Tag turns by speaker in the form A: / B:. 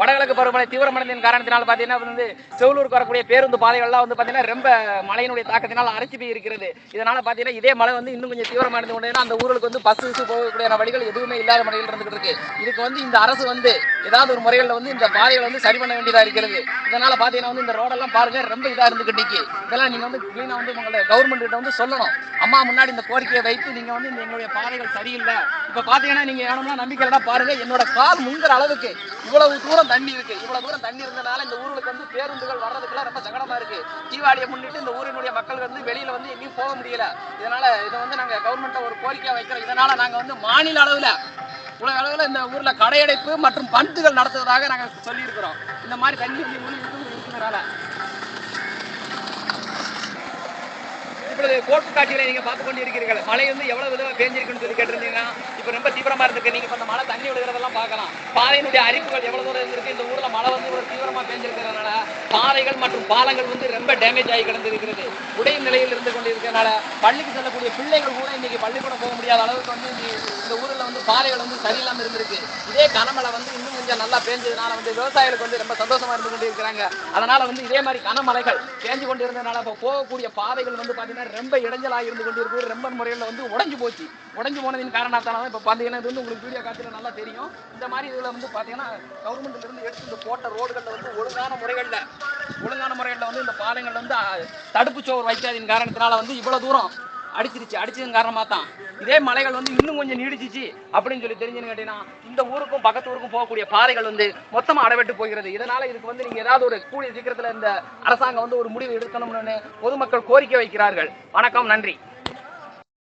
A: வடகிழக்கு பருவமழை தீவிரமடைந்ததின் காரணத்தினால் பார்த்தீங்கன்னா வந்து செவலூருக்கு வரக்கூடிய பேருந்து பாதைகள்லாம் வந்து பார்த்தீங்கன்னா ரொம்ப மழையினுடைய தாக்கத்தினால் அரைச்சி போய் இருக்கிறது. இதனால் பார்த்தீங்கன்னா இதே மழை வந்து இன்னும் கொஞ்சம் தீவிரமடைந்து கொண்டேன்னா அந்த ஊருக்கு வந்து பஸ் கிசு போகக்கூடிய வழிகள் எதுவுமே இல்லாத முறையில் இருந்துகிட்டு இருக்கு. இதுக்கு வந்து இந்த அரசு வந்து ஏதாவது ஒரு முறைகளில் வந்து இந்த பாதைகளை வந்து சரி பண்ண வேண்டியதாக இருக்கிறது. இதனால பார்த்தீங்கன்னா வந்து இந்த ரோடெல்லாம் பாருங்க ரொம்ப இதாக இருந்துகிட்டு இதெல்லாம் நீங்க வந்து க்ளீனாக வந்து உங்களை கவர்மெண்ட் கிட்ட வந்து சொல்லணும். அம்மா முன்னாடி இந்த கோரிக்கையை வைத்து நீங்கள் வந்து இந்த எங்களுடைய பாதைகள் சரியில்லை. இப்போ பார்த்தீங்கன்னா நீங்க வேணும்னா நம்பிக்கை இல்லைன்னா பாருங்க. என்னோட கால் முங்குற அளவுக்கு இவ்வளவு தூரம் தண்ணி இருக்கு. இவ்வளவு தூரம் தண்ணி இருந்தனால இந்த ஊருக்கு வந்து பேருந்துகள் வர்றதுக்குலாம் ரொம்ப சங்கடமா இருக்கு. தீபாவளியை முன்னிட்டு இந்த ஊரினுடைய மக்கள் வந்து வெளியில வந்து எங்கேயும் போக முடியல. இதனால இதை வந்து நாங்க கவர்மெண்ட்டை ஒரு கோரிக்கையா வைக்கிறோம். இதனால நாங்க வந்து மாநில அளவுல உலக அளவில் இந்த ஊர்ல கடையடைப்பு மற்றும் பந்துகள் நடத்துவதாக நாங்க சொல்லியிருக்கிறோம். இந்த மாதிரி தண்ணி வந்து இருக்கிறதுனால இப்பொழுது கோட்டு காட்சிகளை நீங்க பார்த்து கொண்டு இருக்கிறீர்கள் மழை வந்து எவ்வளவு விதமா பேஞ்சிருக்குன்னு சொல்லி கேட்டிருந்தீங்கன்னா இப்ப ரொம்ப தீவிரமா இருந்திருக்கு நீங்க இப்ப இந்த மழை தண்ணி விழுகிறதெல்லாம் பார்க்கலாம். பாதையினுடைய அரிப்புகள் எவ்வளவு தூரம் இருந்திருக்கு இந்த ஊர்ல மழை வந்து இவ்வளவு தீவிரமா பேஞ்சிருக்கிறதுனால பாதைகள் மற்றும் பாலங்கள் வந்து ரொம்ப டேமேஜ் ஆகி கிடந்திருக்கிறது. உடையும் நிலையில் இருந்து கொண்டிருக்கிறதுனால பள்ளிக்கு செல்லக்கூடிய பிள்ளைகள் கூட இன்னைக்கு பள்ளிக்கூடம் போக முடியாத அளவுக்கு வந்து இந்த- இந்த வந்து பாதைகள் வந்து சரியில்லாமல் இருந்திருக்கு. இதே கனமழை வந்து இன்னும் கொஞ்சம் நல்லா பேஞ்சதுனால வந்து விவசாயிகளுக்கு வந்து ரொம்ப சந்தோஷமா இருந்து கொண்டு இருக்கிறாங்க அதனால வந்து இதே மாதிரி கனமழைகள் பேஞ்சு கொண்டு இருந்ததுனால இப்போ போகக்கூடிய பாதைகள் வந்து பார்த்தீங்கன்னா ரொம்ப இடைஞ்சலாக இருந்து கொண்டு இருக்குது ரொம்ப முறையில் வந்து உடஞ்சு போச்சு. உடஞ்சு போனதின் காரணத்தால இப்போ பார்த்தீங்கன்னா இது வந்து உங்களுக்கு வீடியோ காட்சியில் நல்லா தெரியும். இந்த மாதிரி இதில் வந்து பார்த்தீங்கன்னா கவர்மெண்ட்லேருந்து எடுத்து இந்த போட்ட ரோடுகளில் வந்து ஒழுங்கான முறைகளில் ஒழுங்கான முறையில் வந்து இந்த பாலங்கள் வந்து தடுப்பு சோறு வைக்காதின் காரணத்தினால வந்து இவ்வளோ தூரம் அடிச்சிருச்சு. அடிச்சதன் காரணமாக தான் இதே மலைகள் வந்து இன்னும் கொஞ்சம் நீடிச்சிச்சு அப்படின்னு சொல்லி தெரிஞ்சுன்னு கேட்டீங்கன்னா இந்த ஊருக்கும் பக்கத்து ஊருக்கும் போகக்கூடிய பாதைகள் வந்து மொத்தமாக அடைபட்டு போகிறது. இதனால இதுக்கு வந்து நீங்கள் ஏதாவது ஒரு கூடிய சீக்கிரத்தில் இந்த அரசாங்கம் வந்து ஒரு முடிவு எடுக்கணும்னு பொதுமக்கள் கோரிக்கை வைக்கிறார்கள். வணக்கம். நன்றி.